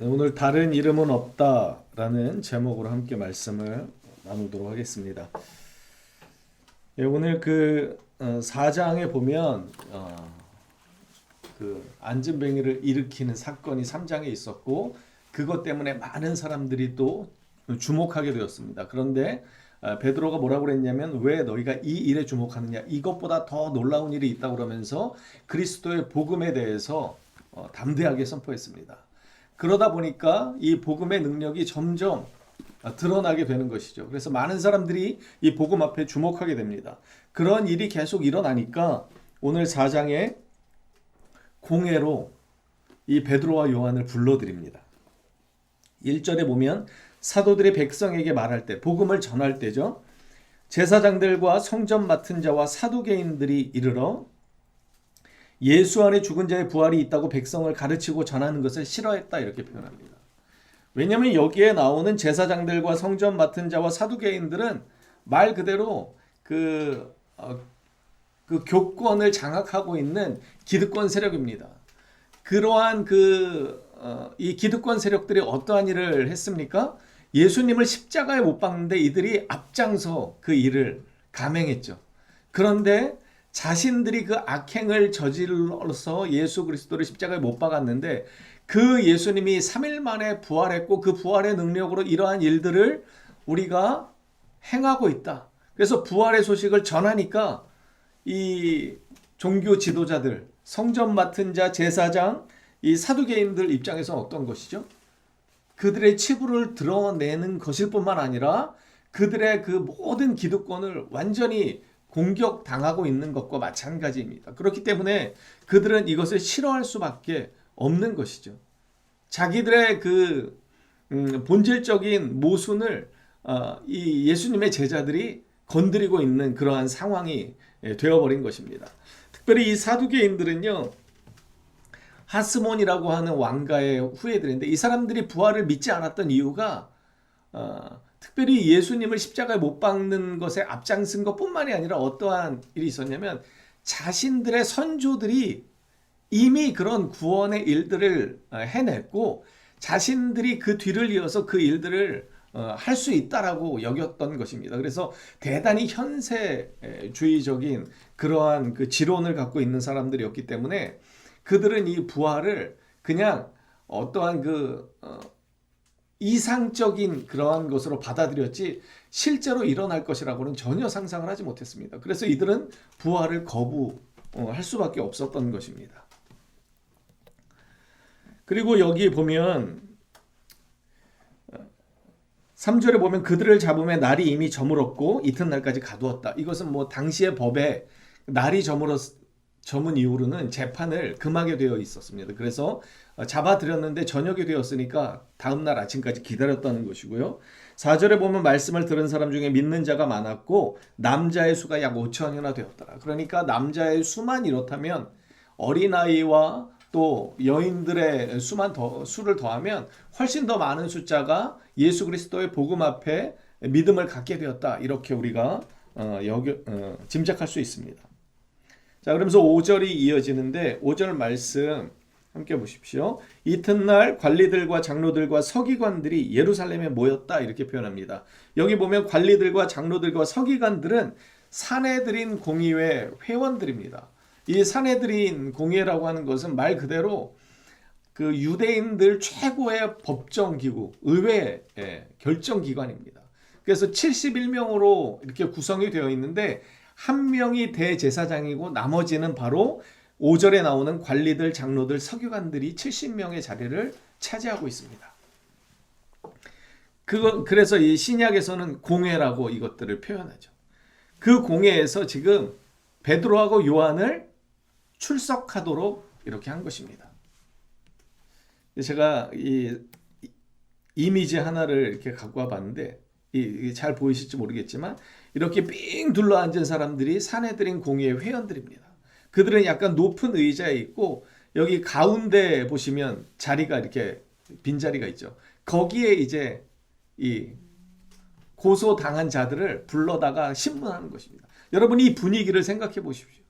네, 오늘 다른 이름은 없다라는 제목으로 함께 말씀을 나누도록 하겠습니다. 예, 오늘 그 어, 4장에 보면 어, 그 안전뱅이를 일으키는 사건이 3장에 있었고 그것 때문에 많은 사람들이 또 주목하게 되었습니다. 그런데 어, 베드로가 뭐라고 그랬냐면 왜 너희가 이 일에 주목하느냐 이것보다 더 놀라운 일이 있다고 그러면서 그리스도의 복음에 대해서 어, 담대하게 선포했습니다. 그러다 보니까 이 복음의 능력이 점점 어, 드러나게 되는 것이죠. 그래서 많은 사람들이 이 복음 앞에 주목하게 됩니다. 그런 일이 계속 일어나니까 오늘 4장에 공회로 이 베드로와 요한을 불러드립니다. 1절에 보면 사도들이 백성에게 말할 때 복음을 전할 때죠. 제사장들과 성전 맡은 자와 사두개인들이 이르러 예수 안에 죽은 자의 부활이 있다고 백성을 가르치고 전하는 것을 싫어했다 이렇게 표현합니다. 왜냐하면 여기에 나오는 제사장들과 성전 맡은 자와 사두개인들은 말 그대로 그, 어, 그 교권을 장악하고 있는 기득권 세력입니다. 그러한 그, 어, 이 기득권 세력들이 어떠한 일을 했습니까? 예수님을 십자가에 못 박는데 이들이 앞장서 그 일을 감행했죠. 그런데 자신들이 그 악행을 저질러서 예수 그리스도를 십자가에 못 박았는데 그 예수님이 3일 만에 부활했고 그 부활의 능력으로 이러한 일들을 우리가 행하고 있다. 그래서 부활의 소식을 전하니까 이 종교 지도자들, 성전 맡은 자, 제사장, 이 사두개인들 입장에서 어떤 것이죠? 그들의 치부를 드러내는 것일 뿐만 아니라 그들의 그 모든 기득권을 완전히 공격당하고 있는 것과 마찬가지입니다. 그렇기 때문에 그들은 이것을 싫어할 수밖에 없는 것이죠. 자기들의 그 음, 본질적인 모순을 어, 이 예수님의 제자들이 건드리고 있는 그러한 상황이 예, 되어버린 것입니다. 특별히 이 사두개인들은요. 하스몬이라고 하는 왕가의 후예들인데 이 사람들이 부활을 믿지 않았던 이유가 어, 특별히 예수님을 십자가에 못 박는 것에 앞장선 것뿐만이 아니라 어떠한 일이 있었냐면 자신들의 선조들이 이미 그런 구원의 일들을 어, 해냈고 자신들이 그 뒤를 이어서 그 일들을 어, 할수 있다라고 여겼던 것입니다. 그래서 대단히 현세주의적인 그러한 그 지론을 갖고 있는 사람들이었기 때문에 그들은 이 부활을 그냥 어떠한 그 어, 이상적인 그러한 것으로 받아들였지 실제로 일어날 것이라고는 전혀 상상을 하지 못했습니다. 그래서 이들은 부활을 거부할 수밖에 없었던 것입니다. 그리고 여기 보면 3절에 보면 그들을 잡음에 날이 이미 저물었고 이튿날까지 가두었다. 이것은 뭐 당시의 법에 날이 저물었 저문 이후로는 재판을 금하게 되어 있었습니다. 그래서 잡아들였는데 저녁이 되었으니까 다음날 아침까지 기다렸다는 것이고요. 4절에 보면 말씀을 들은 사람 중에 믿는 자가 많았고 남자의 수가 약 5천이나 되었더라. 그러니까 남자의 수만 이렇다면 어린아이와 또 여인들의 수만 더 수를 더하면 훨씬 더 많은 숫자가 예수 그리스도의 복음 앞에 믿음을 갖게 되었다. 이렇게 우리가 어, 여겨, 어, 짐작할 수 있습니다. 자, 그러면서 5절이 이어지는데 5절 말씀 함께 보십시오. 이튿날 관리들과 장로들과 서기관들이 예루살렘에 모였다 이렇게 표현합니다. 여기 보면 관리들과 장로들과 서기관들은 사내들인 공의회 회원들입니다. 이 사내들인 공의회라고 하는 것은 말 그대로 그 유대인들 최고의 법정 기구, 의회 결정 기관입니다. 그래서 71명으로 이렇게 구성이 되어 있는데 한 명이 대제사장이고 나머지는 바로 5절에 나오는 관리들, 장로들, 서기관들이 70명의 자리를 차지하고 있습니다. 그거 그래서 이 신약에서는 공회라고 이것들을 표현하죠. 그 공회에서 지금 베드로하고 요한을 출석하도록 이렇게 한 것입니다. 제가 이 이미지 하나를 이렇게 갖고 와봤는데 잘 보이실지 모르겠지만 이렇게 삥 둘러 앉은 사람들이 사내들인 공의회 회원들입니다. 그들은 약간 높은 의자에 있고 여기 가운데 보시면 자리가 이렇게 빈 자리가 있죠. 거기에 이제 이 고소 당한 자들을 불러다가 신문하는 것입니다. 여러분 이 분위기를 생각해 보십시오.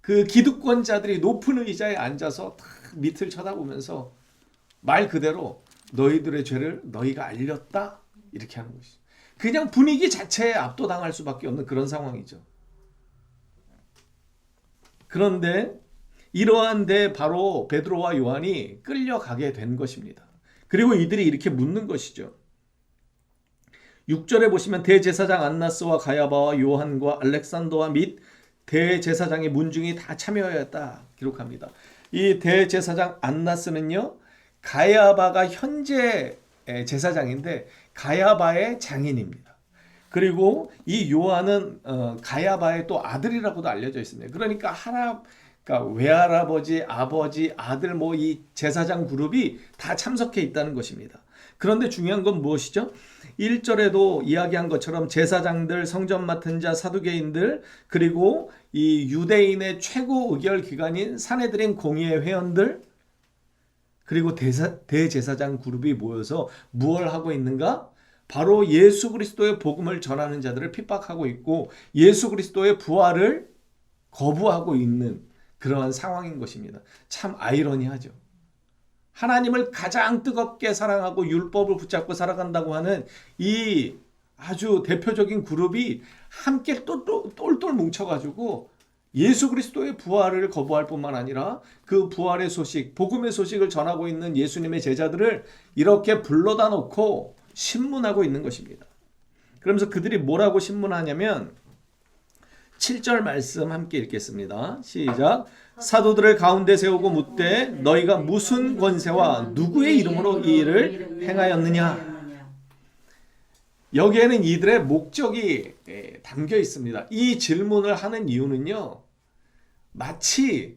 그 기득권자들이 높은 의자에 앉아서 탁 밑을 쳐다보면서 말 그대로 너희들의 죄를 너희가 알렸다 이렇게 하는 것이죠. 그냥 분위기 자체에 압도당할 수밖에 없는 그런 상황이죠. 그런데 이러한 데 바로 베드로와 요한이 끌려가게 된 것입니다. 그리고 이들이 이렇게 묻는 것이죠. 6절에 보시면 대제사장 안나스와 가야바와 요한과 알렉산더와 및 대제사장의 문중이 다 참여하였다 기록합니다. 이 대제사장 안나스는요 가야바가 현재 제사장인데 가야바의 장인입니다. 그리고 이 요한은 어, 가야바의 또 아들이라고도 알려져 있습니다. 그러니까 하나 그러니까 외할아버지, 아버지, 아들 뭐 이 제사장 그룹이 다 참석해 있다는 것입니다. 그런데 중요한 건 무엇이죠? 1절에도 이야기한 것처럼 제사장들, 성전 맡은 자, 사두개인들, 그리고 이 유대인의 최고 의결 기관인 사내들인 공의회 회원들, 그리고 대사, 대제사장 그룹이 모여서 무엇을 하고 있는가? 바로 예수 그리스도의 복음을 전하는 자들을 핍박하고 있고 예수 그리스도의 부활을 거부하고 있는 그러한 상황인 것입니다. 참 아이러니하죠. 하나님을 가장 뜨겁게 사랑하고 율법을 붙잡고 살아간다고 하는 이 아주 대표적인 그룹이 함께 똘똘, 똘똘 뭉쳐가지고 예수 그리스도의 부활을 거부할 뿐만 아니라 그 부활의 소식, 복음의 소식을 전하고 있는 예수님의 제자들을 이렇게 불러다 놓고 신문하고 있는 것입니다. 그러면서 그들이 뭐라고 신문하냐면 7절 말씀 함께 읽겠습니다. 시작. 사도들을 가운데 세우고 묻되 너희가 무슨 권세와 누구의 이름으로 이 일을 행하였느냐? 여기에는 이들의 목적이 예, 담겨 있습니다. 이 질문을 하는 이유는요. 마치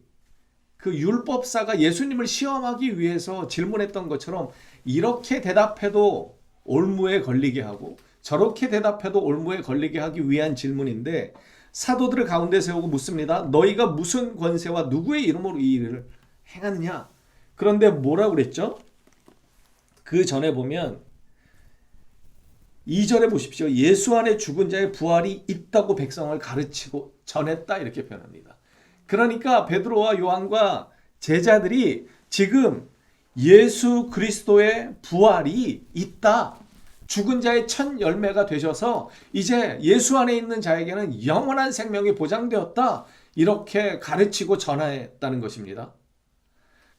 그 율법사가 예수님을 시험하기 위해서 질문했던 것처럼 이렇게 대답해도 올무에 걸리게 하고 저렇게 대답해도 올무에 걸리게 하기 위한 질문인데 사도들을 가운데 세우고 묻습니다. 너희가 무슨 권세와 누구의 이름으로 이 일을 행하느냐? 그런데 뭐라고 그랬죠? 그 전에 보면 2절에 보십시오. 예수 안에 죽은 자의 부활이 있다고 백성을 가르치고 전했다 이렇게 표현합니다. 그러니까 베드로와 요한과 제자들이 지금 예수 그리스도의 부활이 있다. 죽은 자의 첫 열매가 되셔서 이제 예수 안에 있는 자에게는 영원한 생명이 보장되었다. 이렇게 가르치고 전하했다는 것입니다.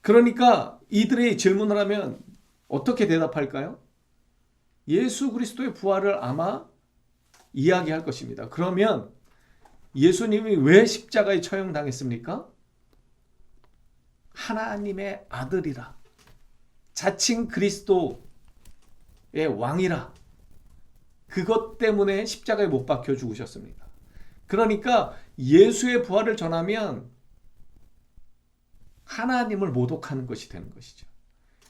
그러니까 이들이 질문을 하면 어떻게 대답할까요? 예수 그리스도의 부활을 아마 이야기할 것입니다. 그러면 예수님이 왜 십자가에 처형당했습니까? 하나님의 아들이라. 자칭 그리스도의 왕이라. 그것 때문에 십자가에 못 박혀 죽으셨습니다. 그러니까 예수의 부활을 전하면 하나님을 모독하는 것이 되는 것이죠.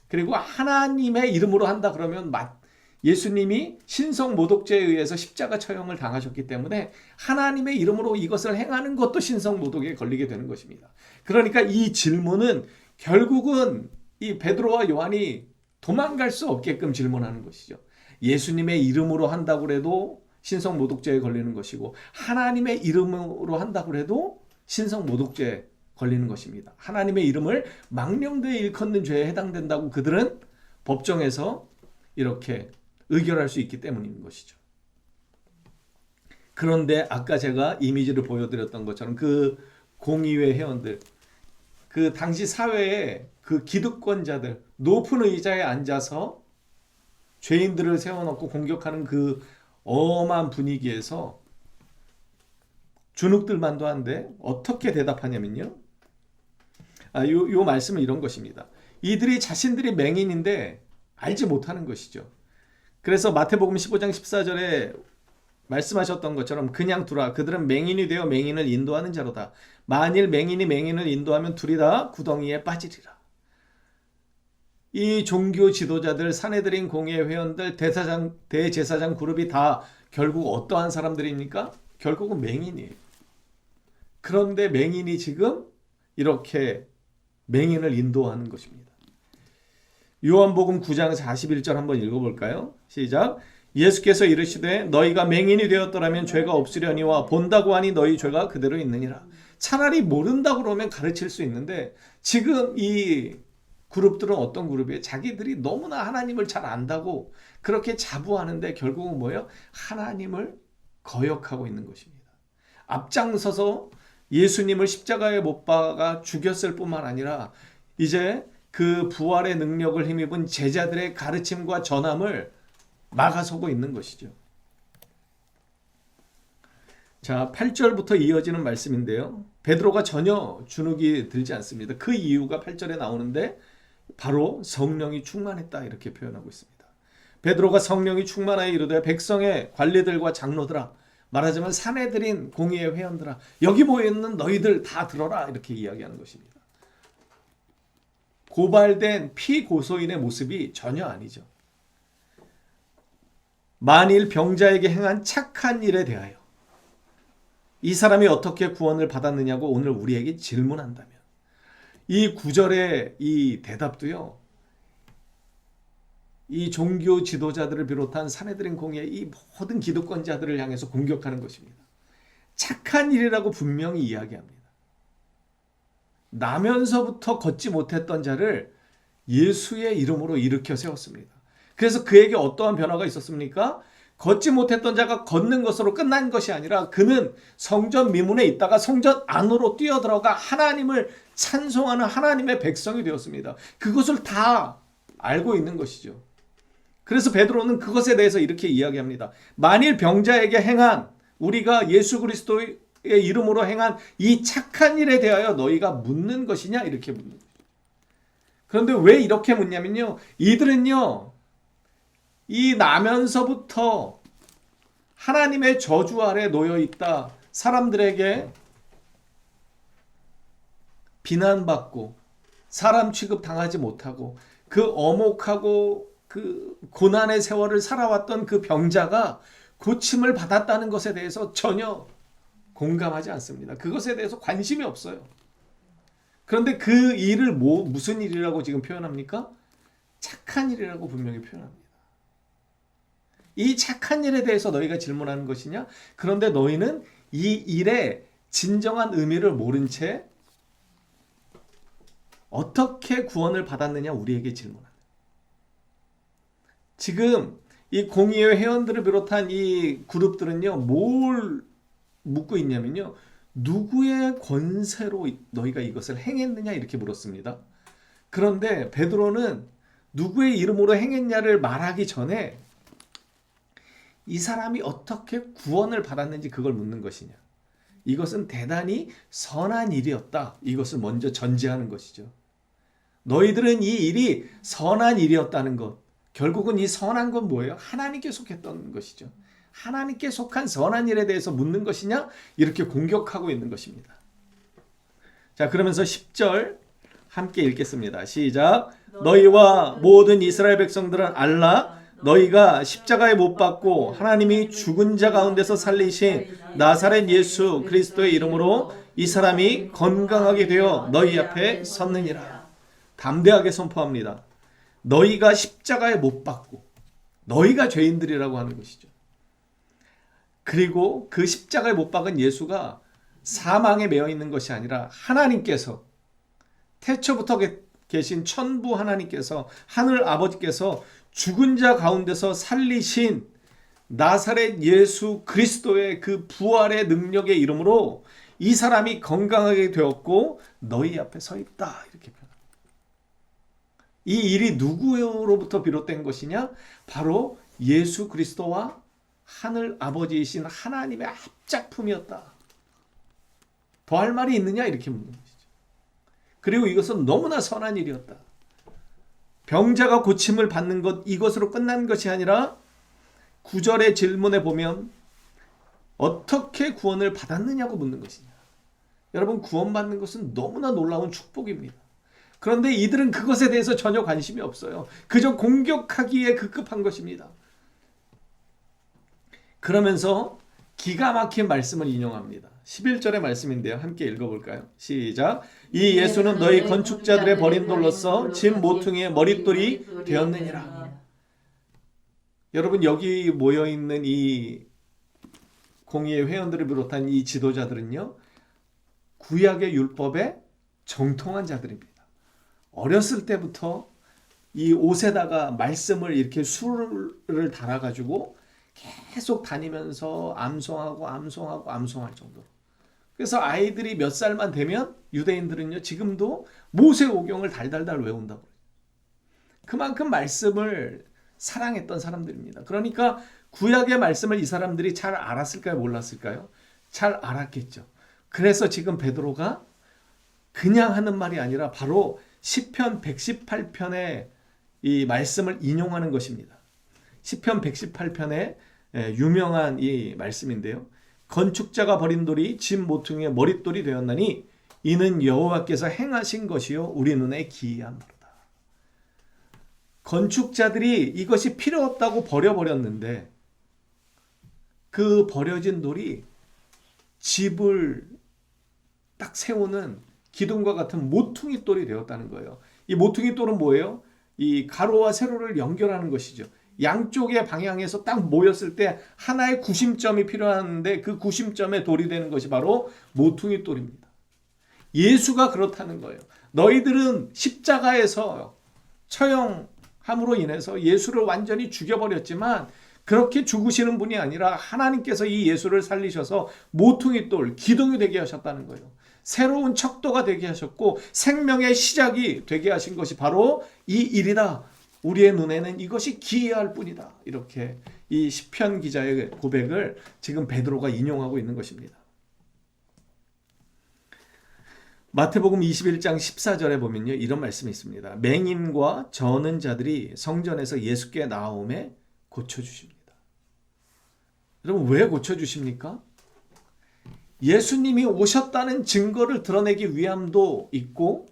그리고 하나님의 이름으로 한다 그러면 예수님이 신성 모독죄에 의해서 십자가 처형을 당하셨기 때문에 하나님의 이름으로 이것을 행하는 것도 신성 모독에 걸리게 되는 것입니다. 그러니까 이 질문은 결국은 이 베드로와 요한이 도망갈 수 없게끔 질문하는 것이죠. 예수님의 이름으로 한다고 해도 신성 모독죄에 걸리는 것이고 하나님의 이름으로 한다고 해도 신성 모독죄에 걸리는 것입니다. 하나님의 이름을 망령되이 일컫는 죄에 해당된다고 그들은 법정에서 이렇게 의결할 수 있기 때문인 것이죠. 그런데 아까 제가 이미지를 보여드렸던 것처럼 그 공의회 회원들, 그 당시 사회에 그 기득권자들, 높은 의자에 앉아서 죄인들을 세워놓고 공격하는 그 엄한 분위기에서 주눅들만도 한데 어떻게 대답하냐면요. 아, 요, 요 말씀은 이런 것입니다. 이들이 자신들이 맹인인데 알지 못하는 것이죠. 그래서 마태복음 15장 14절에 말씀하셨던 것처럼 그냥 두라 그들은 맹인이 되어 맹인을 인도하는 자로다. 만일 맹인이 맹인을 인도하면 둘이 다 구덩이에 빠지리라. 이 종교 지도자들, 사내들인 공예 회원들, 대사장, 대제사장 그룹이 다 결국 어떠한 사람들입니까? 결국은 맹인이에요. 그런데 맹인이 지금 이렇게 맹인을 인도하는 것입니다. 요한복음 9장 41절 한번 읽어볼까요? 시작. 예수께서 이르시되 너희가 맹인이 되었더라면 죄가 없으려니와 본다고 하니 너희 죄가 그대로 있느니라. 차라리 모른다고 그러면 가르칠 수 있는데 지금 이 그룹들은 어떤 그룹이에요? 자기들이 너무나 하나님을 잘 안다고 그렇게 자부하는데 결국은 뭐예요? 하나님을 거역하고 있는 것입니다. 앞장서서 예수님을 십자가에 못 박아 죽였을 뿐만 아니라 이제 그 부활의 능력을 힘입은 제자들의 가르침과 전함을 막아서고 있는 것이죠. 자, 8절부터 이어지는 말씀인데요. 베드로가 전혀 주눅이 들지 않습니다. 그 이유가 8절에 나오는데 바로 성령이 충만했다 이렇게 표현하고 있습니다. 베드로가 성령이 충만하여 이르되 백성의 관리들과 장로들아 말하자면 사내들인 공의의 회원들아 여기 모여 있는 너희들 다 들어라 이렇게 이야기하는 것입니다. 고발된 피고소인의 모습이 전혀 아니죠. 만일 병자에게 행한 착한 일에 대하여 이 사람이 어떻게 구원을 받았느냐고 오늘 우리에게 질문한다면 이 구절의 이 대답도요. 이 종교 지도자들을 비롯한 사내들인 공의 이 모든 기득권자들을 향해서 공격하는 것입니다. 착한 일이라고 분명히 이야기합니다. 나면서부터 걷지 못했던 자를 예수의 이름으로 일으켜 세웠습니다. 그래서 그에게 어떠한 변화가 있었습니까? 걷지 못했던 자가 걷는 것으로 끝난 것이 아니라 그는 성전 미문에 있다가 성전 안으로 뛰어들어가 하나님을 찬송하는 하나님의 백성이 되었습니다. 그것을 다 알고 있는 것이죠. 그래서 베드로는 그것에 대해서 이렇게 이야기합니다. 만일 병자에게 행한 우리가 예수 그리스도 의 이름으로 행한 이 착한 일에 대하여 너희가 묻는 것이냐 이렇게 묻는 거예요. 그런데 왜 이렇게 묻냐면요. 이들은요. 이 나면서부터 하나님의 저주 아래 놓여 있다. 사람들에게 비난받고 사람 취급 당하지 못하고 그 어목하고 그 고난의 세월을 살아왔던 그 병자가 고침을 받았다는 것에 대해서 전혀 공감하지 않습니다. 그것에 대해서 관심이 없어요. 그런데 그 일을 뭐 무슨 일이라고 지금 표현합니까? 착한 일이라고 분명히 표현합니다. 이 착한 일에 대해서 너희가 질문하는 것이냐? 그런데 너희는 이 일의 진정한 의미를 모른 채 어떻게 구원을 받았느냐 우리에게 질문합니다. 지금 이 공의회 회원들을 비롯한 이 그룹들은요, 뭘 묻고 있냐면요, 누구의 권세로 너희가 이것을 행했느냐 이렇게 물었습니다. 그런데 베드로는 누구의 이름으로 행했냐를 말하기 전에 이 사람이 어떻게 구원을 받았는지 그걸 묻는 것이냐. 이것은 대단히 선한 일이었다. 이것을 먼저 전제하는 것이죠. 너희들은 이 일이 선한 일이었다는 것. 결국은 이 선한 건 뭐예요? 하나님께 속했던 것이죠. 하나님께 속한 선한 일에 대해서 묻는 것이냐? 이렇게 공격하고 있는 것입니다. 자, 그러면서 10절 함께 읽겠습니다. 시작. 너희와 모든 이스라엘 백성들은 알라 너희가 십자가에 못 박고 하나님이 죽은 자 가운데서 살리신 나사렛 예수 그리스도의 이름으로 이 사람이 건강하게 되어 너희 앞에 섰느니라. 담대하게 선포합니다. 너희가 십자가에 못 박고 너희가 죄인들이라고 하는 것이죠. 그리고 그 십자가에 못 박은 예수가 사망에 매여 있는 것이 아니라 하나님께서 태초부터 계신 천부 하나님께서 하늘 아버지께서 죽은 자 가운데서 살리신 나사렛 예수 그리스도의 그 부활의 능력의 이름으로 이 사람이 건강하게 되었고 너희 앞에 서 있다 이렇게. 이 일이 누구로부터 비롯된 것이냐? 바로 예수 그리스도와 하늘 아버지이신 하나님의 합작품이었다. 더할 말이 있느냐 이렇게 묻는 것이죠. 그리고 이것은 너무나 선한 일이었다. 병자가 고침을 받는 것 이것으로 끝난 것이 아니라 구절의 질문에 보면 어떻게 구원을 받았느냐고 묻는 것이냐. 여러분 구원받는 것은 너무나 놀라운 축복입니다. 그런데 이들은 그것에 대해서 전혀 관심이 없어요. 그저 공격하기에 급급한 것입니다. 그러면서 기가 막힌 말씀을 인용합니다. 11절의 말씀인데요. 함께 읽어볼까요? 시작. 이 예수는 너희 건축자들의 버린 돌로서 진 모퉁이의 머릿돌이 되었느니라. 여러분 여기 모여 있는 이 공의회 회원들을 비롯한 이 지도자들은요. 구약의 율법에 정통한 자들입니다. 어렸을 때부터 이 옷에다가 말씀을 이렇게 술을 달아가지고 계속 다니면서 암송하고 암송하고 암송할 정도로. 그래서 아이들이 몇 살만 되면 유대인들은요 지금도 모세 오경을 달달달 외운다고. 그만큼 말씀을 사랑했던 사람들입니다. 그러니까 구약의 말씀을 이 사람들이 잘 알았을까요? 몰랐을까요? 잘 알았겠죠. 그래서 지금 베드로가 그냥 하는 말이 아니라 바로 시편 118편의 이 말씀을 인용하는 것입니다. 시편 118편의 유명한 이 말씀인데요. 건축자가 버린 돌이 집 모퉁이의 머릿돌이 되었나니 이는 여호와께서 행하신 것이요 우리 눈에 기이함이로다. 건축자들이 이것이 필요 없다고 버려버렸는데 그 버려진 돌이 집을 딱 세우는 기둥과 같은 모퉁이 돌이 되었다는 거예요. 이 모퉁이 돌은 뭐예요? 이 가로와 세로를 연결하는 것이죠. 양쪽의 방향에서 딱 모였을 때 하나의 구심점이 필요한데 그 구심점에 돌이 되는 것이 바로 모퉁이 돌입니다. 예수가 그렇다는 거예요. 너희들은 십자가에서 처형함으로 인해서 예수를 완전히 죽여버렸지만 그렇게 죽으시는 분이 아니라 하나님께서 이 예수를 살리셔서 모퉁이 돌, 기둥이 되게 하셨다는 거예요. 새로운 척도가 되게 하셨고 생명의 시작이 되게 하신 것이 바로 이 일이다. 우리의 눈에는 이것이 기이할 뿐이다. 이렇게 이 시편 기자의 고백을 지금 베드로가 인용하고 있는 것입니다. 마태복음 21장 14절에 보면요. 이런 말씀이 있습니다. 맹인과 저는 자들이 성전에서 예수께 나옴에 고쳐 주십니다. 여러분 왜 고쳐 주십니까? 예수님이 오셨다는 증거를 드러내기 위함도 있고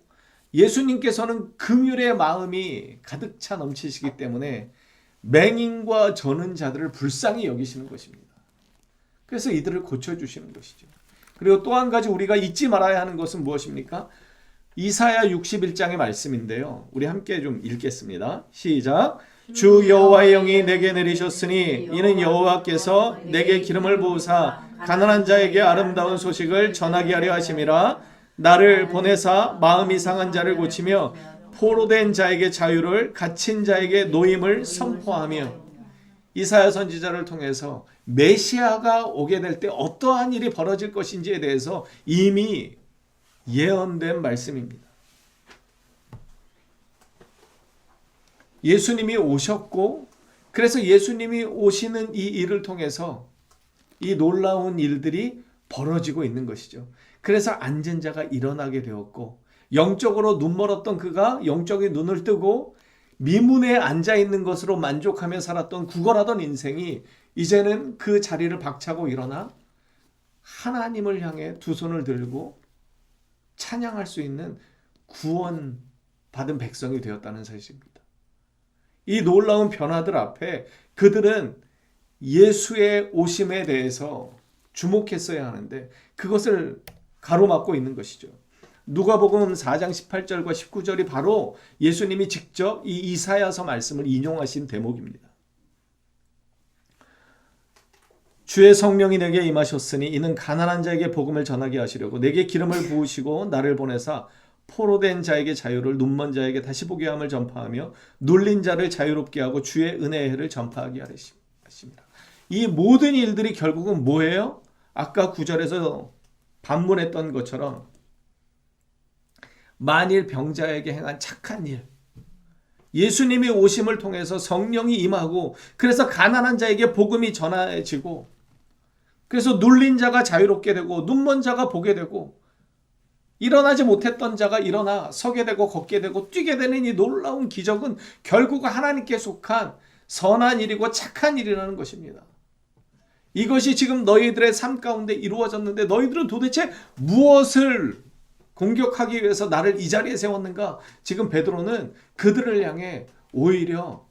예수님께서는 긍휼의 마음이 가득 차 넘치시기 때문에 맹인과 저는 자들을 불쌍히 여기시는 것입니다. 그래서 이들을 고쳐 주시는 것이죠. 그리고 또 한 가지 우리가 잊지 말아야 하는 것은 무엇입니까? 이사야 61장의 말씀인데요. 우리 함께 좀 읽겠습니다. 시작. 주 여호와의 영이 내게 내리셨으니 이는 여호와께서 내게 기름을 부으사 가난한 자에게 아름다운 소식을 전하게 하려 하심이라 나를 보내사 마음이 상한 자를 고치며 포로된 자에게 자유를 갇힌 자에게 노임을 선포하며 이사야 선지자를 통해서 메시아가 오게 될 때 어떠한 일이 벌어질 것인지에 대해서 이미 예언된 말씀입니다. 예수님이 오셨고 그래서 예수님이 오시는 이 일을 통해서 이 놀라운 일들이 벌어지고 있는 것이죠. 그래서 앉은 자가 일어나게 되었고 영적으로 눈 멀었던 그가 영적인 눈을 뜨고 미문에 앉아 있는 것으로 만족하며 살았던 구걸하던 인생이 이제는 그 자리를 박차고 일어나 하나님을 향해 두 손을 들고 찬양할 수 있는 구원 받은 백성이 되었다는 사실입니다. 이 놀라운 변화들 앞에 그들은 예수의 오심에 대해서 주목했어야 하는데 그것을 가로막고 있는 것이죠. 누가복음 4장 18절과 19절이 바로 예수님이 직접 이 이사야서 말씀을 인용하신 대목입니다. 주의 성령이 내게 임하셨으니 이는 가난한 자에게 복음을 전하게 하시려고 내게 기름을 부으시고 나를 보내사 포로된 자에게 자유를 눈먼 자에게 다시 보게 함을 전파하며 눌린 자를 자유롭게 하고 주의 은혜의 해를 전파하게 하십니다. 이 모든 일들이 결국은 뭐예요? 아까 구절에서 반문했던 것처럼 만일 병자에게 행한 착한 일 예수님이 오심을 통해서 성령이 임하고 그래서 가난한 자에게 복음이 전해지고 그래서 눌린 자가 자유롭게 되고 눈먼 자가 보게 되고 일어나지 못했던 자가 일어나 서게 되고 걷게 되고 뛰게 되는 이 놀라운 기적은 결국 하나님께 속한 선한 일이고 착한 일이라는 것입니다. 이것이 지금 너희들의 삶 가운데 이루어졌는데 너희들은 도대체 무엇을 공격하기 위해서 나를 이 자리에 세웠는가? 지금 베드로는 그들을 향해 오히려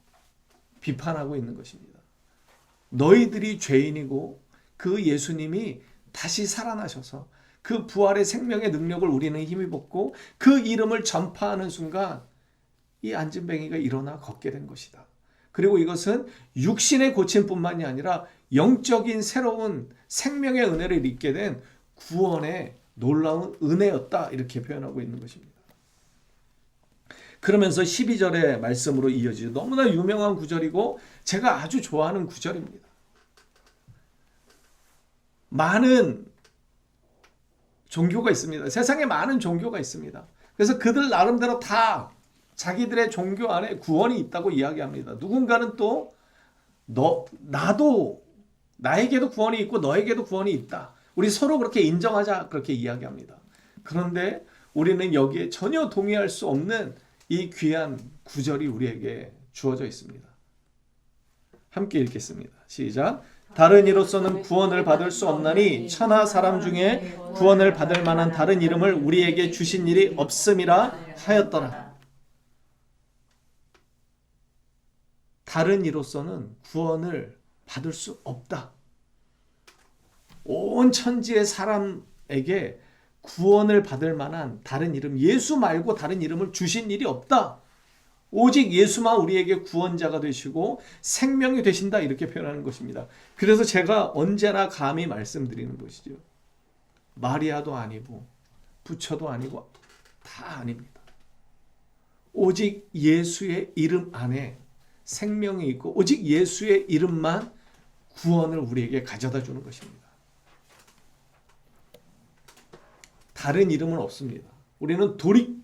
비판하고 있는 것입니다. 너희들이 죄인이고 그 예수님이 다시 살아나셔서 그 부활의 생명의 능력을 우리는 힘입었고 그 이름을 전파하는 순간 이 안진뱅이가 일어나 걷게 된 것이다. 그리고 이것은 육신의 고침뿐만이 아니라 영적인 새로운 생명의 은혜를 입게 된 구원의 놀라운 은혜였다. 이렇게 표현하고 있는 것입니다. 그러면서 12절의 말씀으로 이어지죠. 너무나 유명한 구절이고 제가 아주 좋아하는 구절입니다. 많은 종교가 있습니다. 세상에 많은 종교가 있습니다. 그래서 그들 나름대로 다 자기들의 종교 안에 구원이 있다고 이야기합니다. 누군가는 또 너 나도 나에게도 구원이 있고 너에게도 구원이 있다. 우리 서로 그렇게 인정하자 그렇게 이야기합니다. 그런데 우리는 여기에 전혀 동의할 수 없는 이 귀한 구절이 우리에게 주어져 있습니다. 함께 읽겠습니다. 시작. 다른 이로서는 구원을 받을 수 없나니 천하 사람 중에 구원을 받을 만한 다른 이름을 우리에게 주신 일이 없음이라 하였더라. 다른 이로서는 구원을 받을 수 없다. 온 천지의 사람에게 구원을 받을 만한 다른 이름, 예수 말고 다른 이름을 주신 일이 없다. 오직 예수만 우리에게 구원자가 되시고 생명이 되신다 이렇게 표현하는 것입니다. 그래서 제가 언제나 감히 말씀드리는 것이죠. 마리아도 아니고 부처도 아니고 다 아닙니다. 오직 예수의 이름 안에 생명이 있고 오직 예수의 이름만 구원을 우리에게 가져다 주는 것입니다. 다른 이름은 없습니다. 우리는 돌이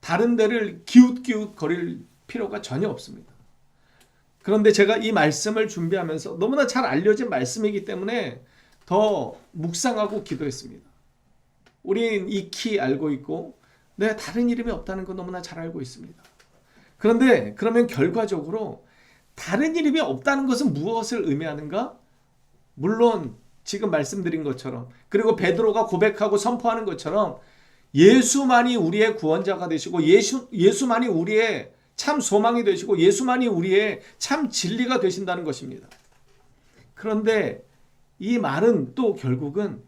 다른 데를 기웃기웃 거릴 필요가 전혀 없습니다. 그런데 제가 이 말씀을 준비하면서 너무나 잘 알려진 말씀이기 때문에 더 묵상하고 기도했습니다. 우린 익히 알고 있고 네, 다른 이름이 없다는 거 너무나 잘 알고 있습니다. 그런데 그러면 결과적으로 다른 이름이 없다는 것은 무엇을 의미하는가? 물론 지금 말씀드린 것처럼 그리고 베드로가 고백하고 선포하는 것처럼 예수만이 우리의 구원자가 되시고 예수 예수만이 우리의 참 소망이 되시고 예수만이 우리의 참 진리가 되신다는 것입니다. 그런데 이 말은 또 결국은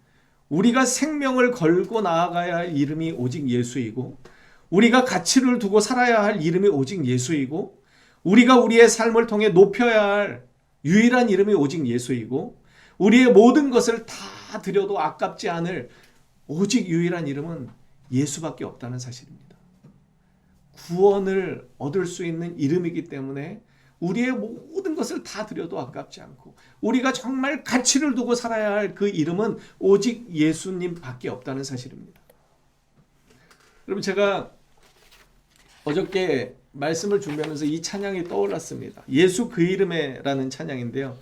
우리가 생명을 걸고 나아가야 할 이름이 오직 예수이고 우리가 가치를 두고 살아야 할 이름이 오직 예수이고 우리가 우리의 삶을 통해 높여야 할 유일한 이름이 오직 예수이고 우리의 모든 것을 다 드려도 아깝지 않을 오직 유일한 이름은 예수밖에 없다는 사실입니다. 구원을 얻을 수 있는 이름이기 때문에 우리의 모든 것을 다 드려도 아깝지 않고 우리가 정말 가치를 두고 살아야 할 그 이름은 오직 예수님밖에 없다는 사실입니다. 여러분 제가 어저께 말씀을 준비하면서 이 찬양이 떠올랐습니다. 예수 그 이름에라는 찬양인데요.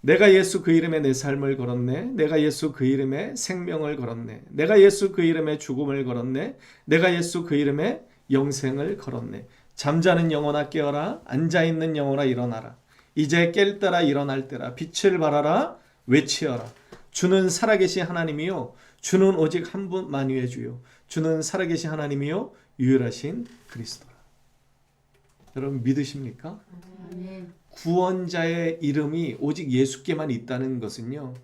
내가 예수 그 이름에 내 삶을 걸었네. 내가 예수 그 이름에 생명을 걸었네. 내가 예수 그 이름에 죽음을 걸었네. 내가 예수 그 이름에 영생을 걸었네. 잠자는 영혼아 깨어라. 앉아 있는 영혼아 일어나라. 이제 깰 때라 일어날 때라. 빛을 발하라. 외치어라. 주는 살아계신 하나님이요. 주는 오직 한 분만위의 주요. 주는 살아계신 하나님이요. 유일하신 그리스도라. 여러분 믿으십니까? 구원자의 이름이 오직 예수께만 있다는 것은요.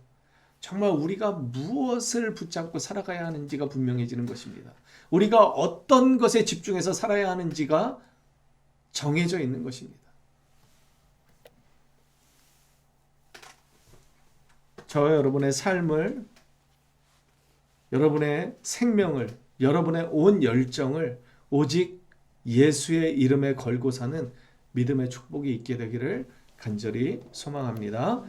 정말 우리가 무엇을 붙잡고 살아가야 하는지가 분명해지는 것입니다. 우리가 어떤 것에 집중해서 살아야 하는지가 정해져 있는 것입니다. 저와 여러분의 삶을, 여러분의 생명을, 여러분의 온 열정을 오직 예수의 이름에 걸고 사는 믿음의 축복이 있게 되기를 간절히 소망합니다.